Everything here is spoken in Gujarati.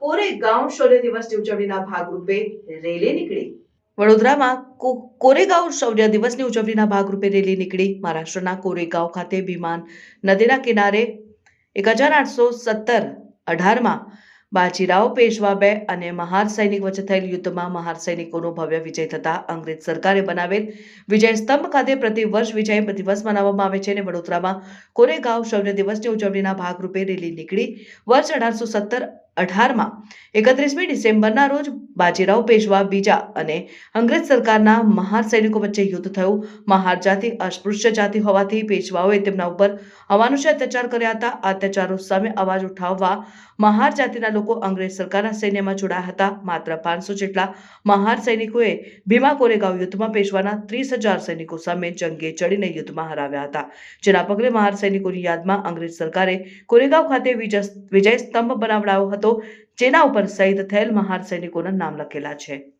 કોરેગાંવ શૌર્ય દિવસની ઉજવણીના ભાગરૂપે રેલી નીકળી. વડોદરામાં કોરેગાંવ શૌર્ય દિવસની ઉજવણીના ભાગરૂપે રેલી નીકળી. મહારાષ્ટ્રના કોરેગાંવ ખાતે ભીમાન નદીના કિનારે એક હજાર આઠસો સત્તર અઢારમાં બાજીરાવ પેશવા બે અને મહાર સૈનિક વચ્ચે થયેલ યુદ્ધમાં મહાર સૈનિકોનો ભવ્ય વિજય થતા અંગ્રેજ સરકારે બનાવેલ વિજય સ્તંભ ખાતે પ્રતિ વર્ષ વિજય દિવસ મનાવવામાં આવે છે અને વડોદરામાં કોરેગાંવ શૌર્ય દિવસની ઉજવણીના ભાગરૂપે રેલી નીકળી. વર્ષ અઢારસો સત્તર અઢારમાં. એકત્રીસમી ડિસેમ્બરના રોજ બાજીરાવ પેશવા બીજા અને અંગ્રેજ સરકારના મહાર સૈનિકો વચ્ચે યુદ્ધ થયું. મહાર જાતિ અસ્પૃશ્ય જાતિ હોવાથી પેશવાઓએ તેમના ઉપર અમાનુષ અત્યાચાર કર્યા હતા. આ અત્યાચારો સામે અવાજ ઉઠાવવા મહાર જાતિના લોકો અંગ્રેજ સરકારના સૈન્યમાં જોડાયા હતા. માત્ર પાંચસો જેટલા મહાર સૈનિકોએ ભીમા કોરેગાંવ યુદ્ધમાં પેશવાના ત્રીસ હજાર સૈનિકો સામે જંગે ચડીને યુદ્ધમાં હરાવ્યા હતા. જેના પગલે મહાર સૈનિકોની યાદમાં અંગ્રેજ સરકારે કોરેગાંવ ખાતે વિજય સ્તંભ બનાવડાયો હતો. જેના ઉપર શહીદ થયેલ મહાર સૈનિકોના નામ લખેલા છે.